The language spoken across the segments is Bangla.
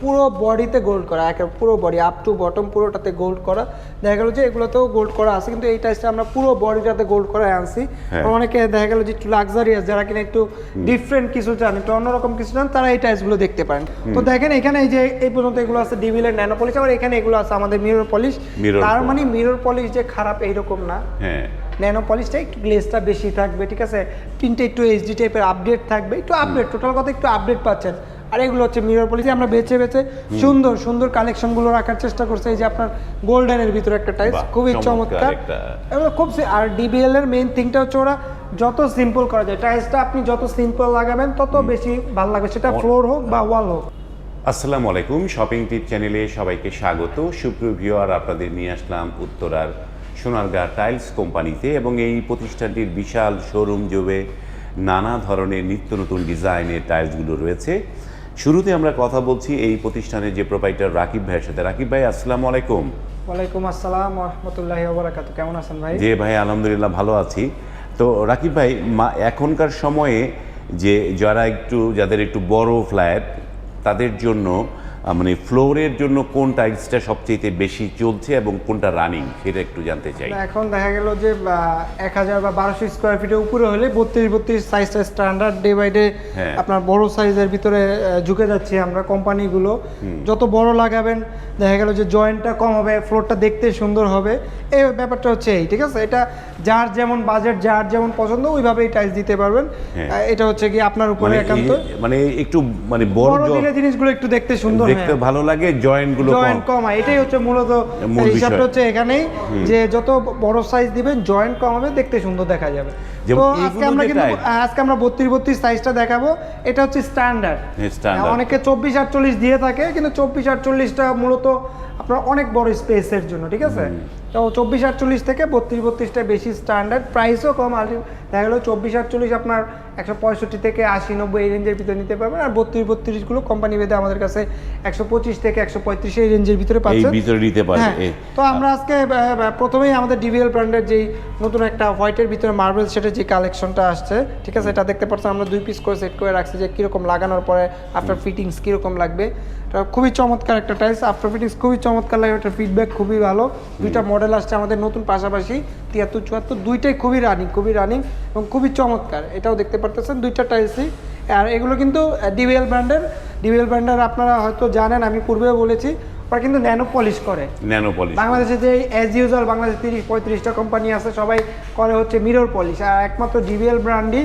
পুরো বডিতে গোল্ড করা একেবারে পুরো বডি আপ টু বটম পুরোটাতে গোল্ড করা। দেখা গেল যে এগুলোতেও গোল্ড করা আছে কিন্তু এই টাইসটা আমরা পুরো বডিটাতে গোল্ড করা আনছি। হ্যাঁ। অনেকে দেখা গেল যে একটু লাক্সারিয়াস যারা কিনা একটু ডিফারেন্ট কিছু চান একটু অন্যরকম কিছু চান তারা এই টাইসগুলো দেখতে পারেন। তো দেখেন এখানে এই যে এই পর্যন্ত এগুলো আছে ডিভিলের ন্যানো পলিশ আবার এখানে এগুলো আছে আমাদের মিরর পলিশ তার মানে মিরর পলিশ যে খারাপ এইরকম না। হ্যাঁ। ন্যানো পলিশটা একটু গ্লেজটা বেশি থাকবে ঠিক আছে? প্রিন্টে একটু এইচডি টাইপের আপডেট থাকবে একটু আপডেট টোটাল কথা একটু আপডেট পাচ্ছেন। আর এগুলো হচ্ছে মিরর পলিশ আমরা বেছে বেছে সুন্দর সুন্দর কালেকশনগুলো রাখার চেষ্টা করছি। এই যে আপনার গোল্ডেনের ভিতরে একটা বাহ, খুবই চমৎকার এগুলো খুব আর ডিবিএল এর মেইন থিংটা হচ্ছে ওরা যত সিম্পল করা যায় টাইলসটা আপনি যত সিম্পল লাগাবেন তত বেশি ভালো লাগবে। সেটা ফ্লোর হোক বা ওয়াল হোক। আসসালামু আলাইকুম। শপিং টিপ চ্যানেলে সবাইকে স্বাগত। সুপ্রিয় ভিউয়ার আপনাদের নিয়ে আসলাম উত্তরার সোনারগাঁ টাইলস কোম্পানিতে এবং এই প্রতিষ্ঠানটির বিশাল শোরুম জুড়ে নানা ধরনের নিত্য নতুন ডিজাইনের টাইলসগুলো রয়েছে। শুরুতে আমরা কথা বলছি এই প্রতিষ্ঠানের যে প্রোপাইটার রাকিব ভাইয়ের সাথে। রাকিব ভাই আসসালামু আলাইকুম। ওয়ালাইকুম আসসালাম রহমতুল্লাহি ওবরাকাত কেমন আছেন ভাই? যে ভাই আলহামদুলিল্লাহ ভালো আছি। তো রাকিব ভাই মা এখনকার সময়ে যে যারা একটু যাদের একটু বড় ফ্ল্যাট তাদের জন্য মানে ফ্লোরের জন্য কোন টাইলসটা সবচেয়ে বেশি চলছে এবং কোনটা রানিং সেটা একটু জানতে চাই। এখন দেখা গেল যে এক হাজার বা বারোশো স্কোয়ার ফিটের উপরে হলে বত্রিশ বত্রিশ সাইজটা স্ট্যান্ডার্ড ডে বাই ডে। আপনার বড় সাইজের ভিতরে ঝুঁকে যাচ্ছি আমরা কোম্পানিগুলো। যত বড় লাগাবেন দেখা গেল যে জয়েন্টটা কম হবে ফ্লোরটা দেখতে সুন্দর হবে। এই ব্যাপারটা হচ্ছে এই ঠিক আছে? এটা যার যেমন বাজেট যার যেমন পছন্দ ওইভাবেই টাইলস দিতে পারবেন। হ্যাঁ। এটা হচ্ছে কি আপনার উপরে মানে একান্ত মানে একটু মানে বড় বড় দিলে জিনিসগুলো একটু দেখতে সুন্দর দেখতে ভালো লাগে জয়েন্টগুলো জয়েন্ট কম হয় এটাই হচ্ছে মূলত মূল হিসাবটা হচ্ছে এখানেই যে যত বড় সাইজ দিবেন জয়েন্ট কম হবে দেখতে সুন্দর দেখা যাবে। তো আজকে আমরা কিন্তু আজকে আমরা বত্রিশ বত্রিশ সাইজটা দেখাবো এটা হচ্ছে স্ট্যান্ডার্ড হ্যাঁ, অনেকে চব্বিশ আটচল্লিশ দিয়ে থাকে কিন্তু চব্বিশ আটচল্লিশটা মূলত আপনার অনেক বড় স্পেসের জন্য ঠিক আছে? তো চব্বিশ আটচল্লিশ থেকে বত্রিশ বত্রিশটা বেশি স্ট্যান্ডার্ড প্রাইসও কম দেখা গেলো চব্বিশ আটচল্লিশ আপনার একশো পঁয়ষট্টি থেকে আশি নব্বই এই রেঞ্জের ভিতরে নিতে পারবেন। আর বত্রিশ বত্রিশগুলো কোম্পানি ভেদে আমাদের কাছে একশো পঁচিশ থেকে একশো পঁয়ত্রিশ এই রেঞ্জের ভিতরে পাচ্ছেন। ভিতরে নিতে পারবে হ্যাঁ, তো আমরা আজকে প্রথমেই আমাদের ডিভিএল ব্র্যান্ডের যেই নতুন একটা হোয়াইটের ভিতরে মার্বেল সেটের যে কালেকশনটা আসছে ঠিক আছে এটা দেখতে পাচ্ছেন আমরা দুই পিস করে সেট করে রাখছি যে কীরকম লাগানোর পরে আফটার ফিটিংস কীরকম লাগবে। এটা খুবই চমৎকার একটা টাইলস আফটার ফিটিংস খুবই চমৎকার লাগে ওটার ফিডব্যাক খুবই ভালো। দুইটা মডেল আসছে আমাদের নতুন পাশাপাশি তিয়াত্তর চুয়াত্তর দুইটাই খুবই রানিং খুবই রানিং এবং খুবই চমৎকার। এটাও দেখতে পারতেছেন দুইটা টাইলসই আর এগুলো কিন্তু ডিভিএল ব্র্যান্ডের ডিভিএল ব্র্যান্ডের আপনারা হয়তো জানেন আমি পূর্বেও বলেছি ওরা কিন্তু ন্যানো পলিশ করে। ন্যানো পলিশ বাংলাদেশে যে অ্যাজ ইউজুয়াল বাংলাদেশে তিরিশ পঁয়ত্রিশটা কোম্পানি আছে সবাই করে হচ্ছে মিরর পলিশ আর একমাত্র ডিবিএল ব্র্যান্ডই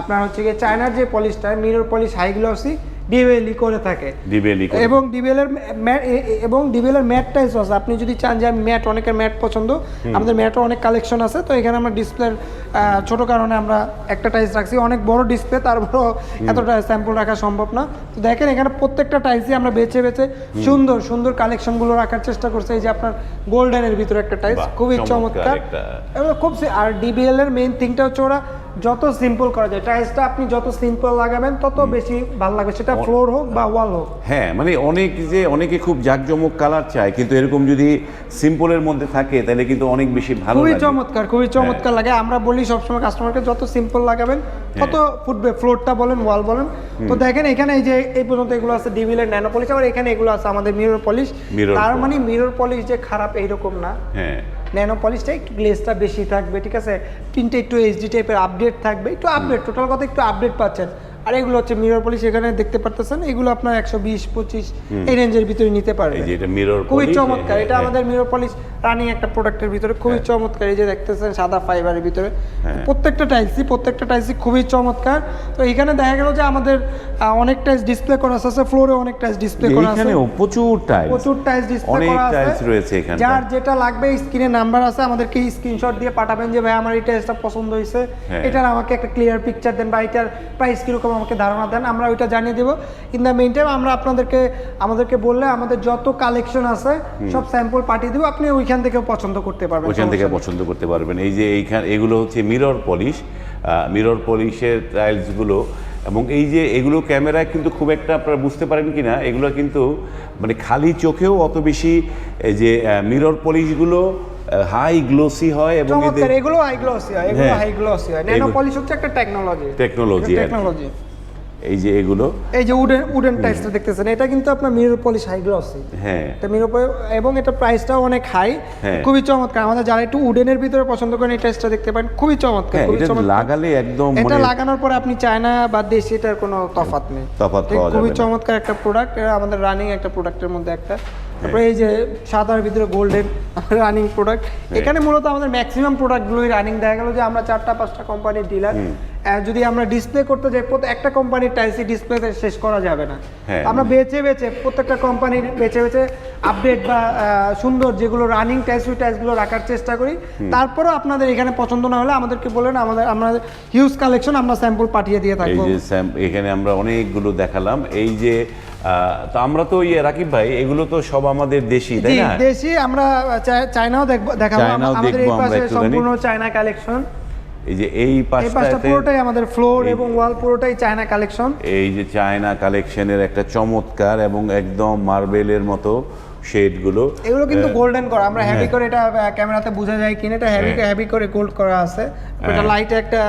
আপনার হচ্ছে গিয়ে চায়নার যে পলিশটা মিরর পলিশ হাই গ্লসি ডিবিএলই করে থাকে। দিবেলি এবং ডিবিএল এর এবং ডিবিএল এর ম্যাট টাইস আছে। আপনি যদি চান যে আমি ম্যাট অনেকের ম্যাট পছন্দ আমাদের ম্যাটও অনেক কালেকশন আছে। তো এখানে আমরা ডিসপ্লের ছোট কারণে আমরা একটা টাইস রাখছি। অনেক বড় ডিসপ্লে তারপরও এতটা স্যাম্পল রাখা সম্ভব না। তো দেখেন এখানে প্রত্যেকটা টাইসই আমরা বেছে বেছে সুন্দর সুন্দর কালেকশনগুলো রাখার চেষ্টা করছি। এই যে আপনার গোল্ডেনের ভিতরে একটা টাইস খুবই চমৎকার খুব আর ডিবিএল এর মেইন থিংটা হচ্ছে ওরা যত সিম্পল করা যায় টাইলসটা আপনি যত সিম্পল লাগাবেন তত বেশি ভালো লাগবে। সেটা ফ্লোর হোক বা ওয়াল হোক। হ্যাঁ মানে অনেক যে অনেকে খুব জাঁকজমক কালার চায় কিন্তু এরকম যদি সিম্পলের মধ্যে থাকে তাহলে কিন্তু অনেক বেশি ভালো খুবই হ্যাঁ। চমৎকার খুবই চমৎকার লাগে। আমরা বলি সবসময় কাস্টমারকে যত সিম্পল লাগাবেন তত হ্যাঁ। ফুটবে। ফ্লোরটা বলেন ওয়াল বলেন। তো দেখেন এখানে এই যে এই পর্যন্ত এগুলো আছে ডিভিলের ন্যানো পলিশ আবার এখানে এগুলো আছে আমাদের মিরর পলিশ তার মানে মিরর পলিশ যে খারাপ এইরকম না। হ্যাঁ। ন্যানো পলিশটা একটু গ্লেজটা বেশি থাকবে ঠিক আছে? প্রিন্টে একটু এইচডি টাইপের আপডেট থাকবে একটু আপডেট টোটাল কথা একটু আপডেট পাচ্ছেন। আর এগুলো হচ্ছে মিরর পলিশ এখানে দেখতে পারতেছেন এগুলো আপনার একশো বিশ পঁচিশ এই রেঞ্জের ভিতরে নিতে পারবে এই যে এটা মিরর খুবই চমৎকার এটা আমাদের মিরর পলিশ রানিং একটা প্রোডাক্টের ভিতরে খুবই চমৎকার এই যে দেখতেছেন সাদা ফাইবারের ভিতরে। হ্যাঁ। প্রত্যেকটা টাইলসই প্রত্যেকটা টাইলসই খুবই চমৎকার। তো এখানে দেখা গেল যে আমাদের অনেক টাইলস ডিসপ্লে করা আছে ফ্লোরে অনেক টাইলস ডিসপ্লে করা আছে। এখানেও প্রচুর টাইলস প্রচুর টাইলস ডিসপ্লে করা আছে। টাইলস রয়েছে এখানে যার যেটা লাগবে স্ক্রিনে নাম্বার আছে আমাদেরকে স্ক্রিনশট দিয়ে পাঠাবেন যে ভাই আমার এই টাইলসটা পছন্দ হয়েছে। হ্যাঁ। এটার আমাকে একটা ক্লিয়ার পিকচার দেন বা এটার প্রাইস কীরকম আমাকে ধারণা দেন আমরা ওইটা জানিয়ে দেবো। ইন দ্য মেইন টাইম আমরা আপনাদেরকে আমাদেরকে বললে আমাদের যত কালেকশন আছে সব স্যাম্পল পাঠিয়ে দেবো। আপনি ওইখান থেকে পছন্দ করতে পারবেন ওইখান থেকে পছন্দ করতে পারবেন। এই যে এইখান এগুলো হচ্ছে মিরর পলিশ মিরর পলিশের টাইলসগুলো এবং এই যে এগুলো ক্যামেরায় কিন্তু খুব একটা আপনারা বুঝতে পারেন কি না এগুলো কিন্তু মানে খালি চোখেও অত বেশি এই যে মিরর পলিশগুলো হাই গ্লোসি হয় এবং এগুলো হাই গ্লসি হয় এগুলো হ্যাঁ। হাই গ্লসি হয়। ন্যানো পলিশ হচ্ছে একটা টেকনোলজি কি। টেকনোলজি এই যে এগুলো। এই যে উডেন উডেন টাইলসটা দেখতেছেন এটা কিন্তু আপনার মিরর পলিশ হাই গ্লসি হ্যাঁ। এটা মিরর এবং এটা প্রাইসটাও অনেক হাই হ্যাঁ। খুবই চমৎকার। আমাদের যারা একটু উডেনের ভিতরে পছন্দ করেন এই টাইলসটা দেখতে পারেন। খুবই চমৎকার হ্যাঁ খুবই চমৎকার। লাগালে একদম এটা মানে লাগানোর পরে আপনি চায়না বা দেশি এটার কোনো তফাৎ নেই। তফাৎ পাওয়া খুবই যাবে খুবই চমৎকার একটা প্রোডাক্ট আমাদের রানিং একটা প্রোডাক্টের মধ্যে একটা। তারপরে এই যে সাদার ভিতরে গোল্ডেন রানিং প্রোডাক্ট। এখানে মূলত আমাদের ম্যাক্সিমাম প্রোডাক্টগুলোই রানিং দেখা গেল যে আমরা চারটা পাঁচটা কোম্পানির ডিলার যদি আমরা ডিসপ্লে করতে যাই প্রত্যেক একটা কোম্পানির টাইসি ডিসপ্লেতে শেষ করা যাবে না। হ্যাঁ। আমরা বেছে বেছে প্রত্যেকটা কোম্পানির বেছে বেছে আপডেট বা সুন্দর যেগুলো রানিং টাইস ওই টাইসগুলো রাখার চেষ্টা করি। তারপরেও আপনাদের এখানে পছন্দ না হলে আমাদেরকে বলেন আমাদের আমরা হিউজ কালেকশন আমরা স্যাম্পল পাঠিয়ে দিয়ে থাকব। এখানে আমরা অনেকগুলো দেখালাম। এই যে তো আমরা তো ইয়ে রাকিব ভাই এগুলো তো সব আমাদের দেশি তাই না? দেশি আমরা চায়নাও দেখব দেখাবো আমাদের এই দেখব আমরা পাশে সম্পূর্ণ চায়না কালেকশন। এই যে এই পাশটা পুরোটাই আমাদের ফ্লোর এবং ওয়াল পুরোটাই চায়না কালেকশন। এই যে চায়না কালেকশনের একটা চমৎকার এবং একদম মার্বেলের মতো শেডগুলো এগুলো কিন্তু হ্যাঁ। গোল্ডেন করা আমরা হেভি করে এটা ক্যামেরাতে বোঝা যায় কিনা এটা হেভি হ্যাঁ। হেভি করে গোল্ড করা আছে। এটা লাইটে একটা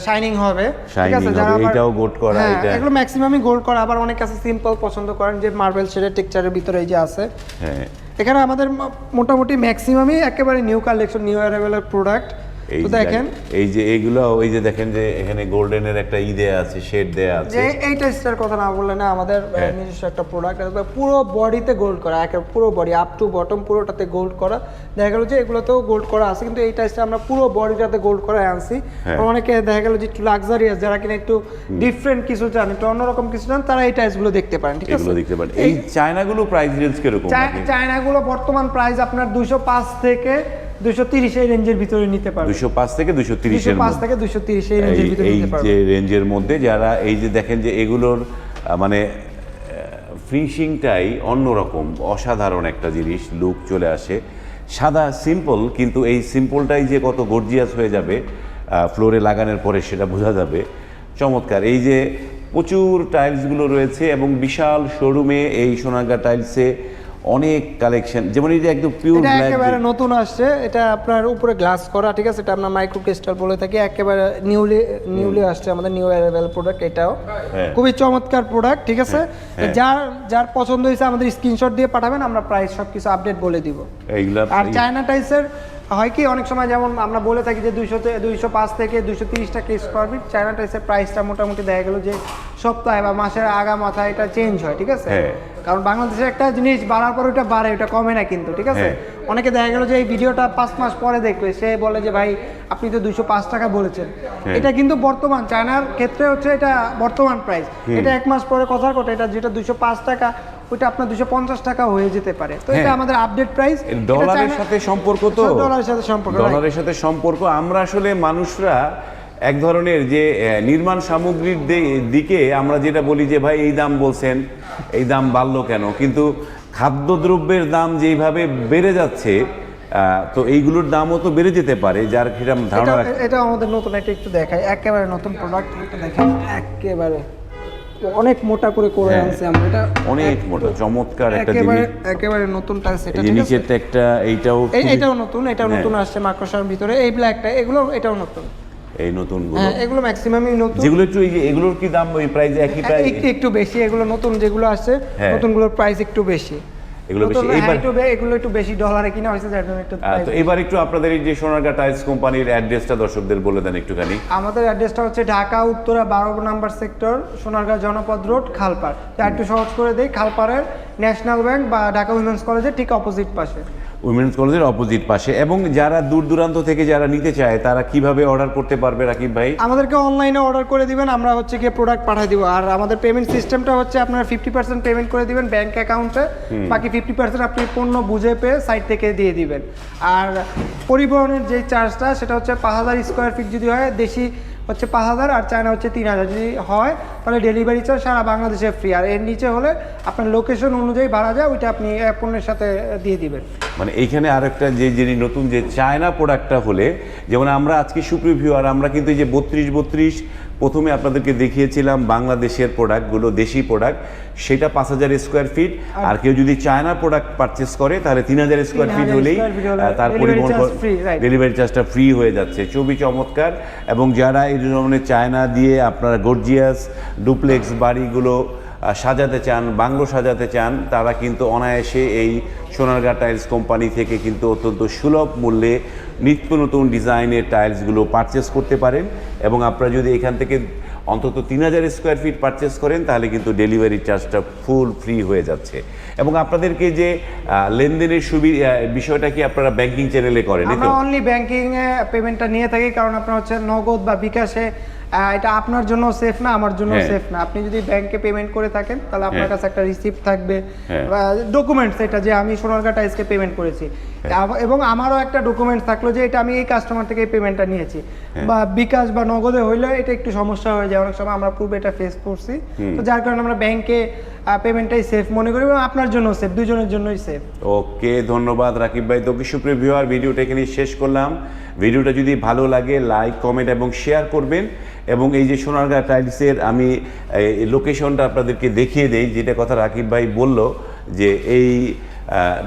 শাইনিং হবে। ঠিক আছে যারা এটাও gold করা, হ্যাঁ, এটা- এগুলো ম্যাক্সিমামই গোল্ড করা। আবার অনেক আছে সিম্পল পছন্দ করেন যে মার্বেল শেডের টেক্সচারের ভিতরে এই যে আছে। হ্যাঁ। এখানে আমাদের মোটামুটি ম্যাক্সিমামই একেবারে নিউ কালেকশন নিউ অ্যারাইভেলের প্রোডাক্ট এই দেখেন এই যে এইগুলো ওই যে দেখেন যে এখানে গোল্ডেনের একটা ই দেয়া আছে শেড দেয়া আছে। যে এই টেস্টার কথা না বললে না আমাদের হ্যাঁ। নিজস্ব একটা প্রোডাক্ট পুরো বডিতে গোল্ড করা একেবারে পুরো বডি আপ টু বটম পুরোটাতে গোল্ড করা। দেখা গেল যে এগুলোতেও গোল্ড করা আছে কিন্তু এই টাইসটা আমরা পুরো বডিটাতে গোল্ড করে আনছি। হ্যাঁ। অনেকে দেখা গেল যে একটু লাক্সারিয়াস যারা কিনা একটু ডিফারেন্ট কিছু চান একটু অন্যরকম কিছু চান তারা এই টাইসগুলো দেখতে পারেন ঠিক আছে? দেখতে পারেন। এই চায়নাগুলো প্রাইস রেঞ্জ কীরকম চায়নাগুলো বর্তমান প্রাইস আপনার দুশো পাঁচ থেকে দুশো তিরিশ এই রেঞ্জের ভিতরে নিতে পারবেন দুশো পাঁচ থেকে দুশো তিরিশের পাঁচ থেকে দুশো তিরিশ এই রেঞ্জের ভিতরে এই যে রেঞ্জের মধ্যে যারা এই যে দেখেন যে এগুলোর মানে ফিনিশিংটাই অন্যরকম অসাধারণ একটা জিনিস লুক চলে আসে। সাদা সিম্পল কিন্তু এই সিম্পলটাই যে কত গর্জিয়াস হয়ে যাবে ফ্লোরে লাগানোর পরে সেটা বোঝা যাবে। চমৎকার এই যে প্রচুর টাইলসগুলো রয়েছে এবং বিশাল শোরুমে এই সোনাগা টাইলসে অনেক কালেকশন যেমন এটা একদম পিওর এটা একেবারে নতুন আসছে এটা আপনার উপরে গ্লাস করা ঠিক আছে? এটা আমরা মাইক্রো ক্রিস্টাল বলে থাকি একেবারে নিউলি নিউলি আসছে আমাদের নিউ অ্যারাইভাল প্রোডাক্ট এটাও। হ্যাঁ। খুবই চমৎকার প্রোডাক্ট ঠিক আছে? হ্যাঁ। যার যার পছন্দ হয়েছে আমাদের স্ক্রিনশট দিয়ে পাঠাবেন আমরা প্রাইস সবকিছু আপডেট বলে দিব। আর চায়না টাইসের হয় কি অনেক সময় যেমন আমরা বলে থাকি যে দুইশো দুইশো পাঁচ থেকে দুইশো তিরিশ টাকা স্কোয়ার ফিট চায়না টাইসের প্রাইসটা মোটামুটি দেখা গেলো যে সপ্তাহে বা মাসের আগা মাথা এটা চেঞ্জ হয় ঠিক আছে হ্যাঁ। কারণ বাংলাদেশের একটা জিনিস বাড়ার পর ওটা বাড়ে ওটা কমে না কিন্তু ঠিক আছে হ্যাঁ। অনেকে দেখা গেল যে এই ভিডিওটা পাঁচ মাস পরে দেখবে সে বলে যে ভাই আপনি তো দুইশো পাঁচ টাকা বলেছেন হ্যাঁ। এটা কিন্তু বর্তমান চায়নার ক্ষেত্রে হচ্ছে এটা বর্তমান প্রাইস এটা এক মাস পরে কথার কথা এটা যেটা দুইশো পাঁচ টাকা ওইটা আপনার দুশো পঞ্চাশ টাকা হয়ে যেতে পারে। তো এটা হ্যাঁ। আমাদের আপডেট প্রাইস ডলারের সাথে সম্পর্ক তো। ডলারের সাথে সম্পর্ক ডলারের সাথে সম্পর্ক। আমরা আসলে মানুষরা এক ধরনের যে নির্মাণ সামগ্রীর দিকে আমরা যেটা বলি যে ভাই এই দাম বলছেন এই দাম বাড়লো কেন? কিন্তু খাদ্যদ্রব্যের দাম যেইভাবে বেড়ে যাচ্ছে তো এইগুলোর দামও তো বেড়ে যেতে পারে যার সেটা ধারণা এটা আমাদের নতুন একটা একটু দেখায় একেবারে নতুন প্রোডাক্ট দেখাই। একেবারে। অনেক মোটা করে করে হ্যাঁ। আনছে আমরা। এটা অনেক মোটা চমৎকার একটা জিনিস। একেবারে নতুন টাইস এটা এই ঠিক একটা এইটাও এই এটাও নতুন এটাও হ্যাঁ। নতুন আসছে মাকড়সার ভিতরে। এই ব্ল্যাকটা এগুলো এটাও নতুন। এই নতুনগুলো এগুলো ম্যাক্সিমামই নতুন। যেগুলো একটু এগুলোর কি দাম ওই প্রাইস একই প্রাইস একটু একটু বেশি এগুলো নতুন যেগুলো আছে নতুন নতুনগুলোর প্রাইস একটু বেশি। এগুলো বেশি এইবার একটু এগুলো একটু বেশি ডলারে কিনা হয়েছে যার জন্য একটু তো এবার একটু আপনাদের এই যে সোনারগা টাইলস কোম্পানির অ্যাড্রেসটা দর্শকদের বলে দেন একটুখানি। আমাদের অ্যাড্রেসটা হচ্ছে ঢাকা উত্তরা বারো নাম্বার সেক্টর সোনারগাঁ জনপদ রোড খালপাড়। একটু সহজ করে দেই খালপাড়ের ন্যাশনাল ব্যাংক বা ঢাকা উইমেন্স কলেজের ঠিক অপোজিট পাশে। উইমেন্স কলেজের অপোজিট পাশে। এবং যারা দূর দূরান্ত থেকে যারা নিতে চায় তারা কীভাবে অর্ডার করতে পারবে রাকিব ভাই? আমাদেরকে অনলাইনে অর্ডার করে দিবেন আমরা হচ্ছে গিয়ে প্রোডাক্ট পাঠিয়ে দিব। আর আমাদের পেমেন্ট সিস্টেমটা হচ্ছে আপনারা ফিফটি পার্সেন্ট পেমেন্ট করে দিবেন ব্যাংক অ্যাকাউন্টে বাকি ফিফটি পার্সেন্ট আপনি পণ্য বুঝে পেয়ে সাইট থেকে দিয়ে দিবেন। আর পরিবহনের যে চার্জটা সেটা হচ্ছে পাঁচ হাজার স্কোয়ার ফিট যদি হয় দেশি হচ্ছে পাঁচ হাজার আর চায়না হচ্ছে তিন হাজার। যদি হয় তাহলে ডেলিভারি চার্জ সারা বাংলাদেশে ফ্রি আর এর নিচে হলে আপনার লোকেশন অনুযায়ী ভাড়া যায় ওইটা আপনি পণ্যের সাথে দিয়ে দিবেন। মানে এইখানে আরেকটা যে যিনি নতুন যে চায়না প্রোডাক্টটা হলে যেমন আমরা আজকে সুপ্রিভিউ আর আমরা কিন্তু এই যে বত্রিশ বত্রিশ প্রথমে আপনাদেরকে দেখিয়েছিলাম বাংলাদেশের প্রোডাক্টগুলো দেশি প্রোডাক্ট সেটা পাঁচ হাজার স্কোয়ার ফিট আর কেউ যদি চায়না প্রোডাক্ট পারচেস করে তাহলে তিন হাজার স্কোয়ার ফিট হলেই তার পরিবহন. ডেলিভারি চার্জটা ফ্রি হয়ে যাচ্ছে। খুবই চমৎকার। এবং যারা এই ধরনের চায়না দিয়ে আপনারা গর্জিয়াস ডুপ্লেক্স বাড়িগুলো সাজাতে চান বাংলো সাজাতে চান, তারা কিন্তু অনায়াসে এই সোনারগাঁ টাইলস কোম্পানি থেকে কিন্তু অত্যন্ত সুলভ মূল্যে নিত্য নতুন ডিজাইনের টাইলসগুলো পারচেস করতে পারেন এবং আপনারা যদি এখান থেকে অন্তত তিন হাজার স্কোয়ার ফিট পারচেস করেন, তাহলে কিন্তু ডেলিভারি চার্জটা ফুল ফ্রি হয়ে যাচ্ছে। এবং আপনাদেরকে যে লেনদেনের সুবিধা বিষয়টা কি আপনারা ব্যাংকিং চ্যানেলে করেন অনলি ব্যাংকিং পেমেন্টটা নিয়ে থাকি, কারণ আপনার হচ্ছে নগদ বা বিকাশে এটা আপনার জন্য সেফ না আমার জন্য হ্যাঁ। সেফ না আপনি যদি ব্যাংকে পেমেন্ট করে থাকেন তাহলে আপনার হ্যাঁ। কাছে একটা রিসিপ্ট থাকবে হ্যাঁ। ডকুমেন্টস এটা যে আমি সোনারগাঁ টাইসকে পেমেন্ট করেছি হ্যাঁ। এবং আমারও একটা ডকুমেন্টস থাকল যে এটা আমি এই কাস্টমার থেকে পেমেন্টটা নিয়েছি হ্যাঁ। বা বিকাশ বা নগদে হইলে এটা একটু সমস্যা হয়ে যায় অনেক সময় আমরা পূর্বে এটা ফেস করছি তো যার কারণে আমরা ব্যাংকে পেমেন্টটাই সেফ মনে করি এবং আপনার জন্য সেফ দুজনের জন্যই সেফ ওকে ধন্যবাদ রাকিব ভাই তোকে সুপ্রিয় ভিউয়ার ভিডিওটা এখানে শেষ করলাম ভিডিওটা যদি ভালো লাগে লাইক কমেন্ট এবং শেয়ার করবেন। এবং এই যে সোনারগাঁ টাইলসের আমি লোকেশনটা আপনাদেরকে দেখিয়ে দেই, যেটা কথা রাকিব ভাই বলল যে এই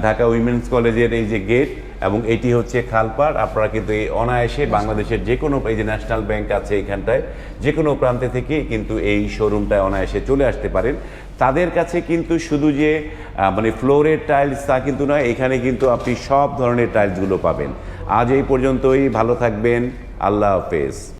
ঢাকা উইমেন্স কলেজের এই যে গেট এবং এটি হচ্ছে খালপাড়। আপনারা কিন্তু এই অনায়াসে বাংলাদেশের যে কোনো এই যে ন্যাশনাল ব্যাংক আছে এখানটায় যে কোনো প্রান্তে থেকে কিন্তু এই শোরুমটায় অনায়াসে চলে আসতে পারেন। তাদের কাছে কিন্তু শুধু যে মানে ফ্লোরের টাইলস তা কিন্তু নয়, এখানে কিন্তু আপনি সব ধরনের টাইলসগুলো পাবেন। আজ এই পর্যন্তই, ভালো থাকবেন, আল্লাহ হাফেজ।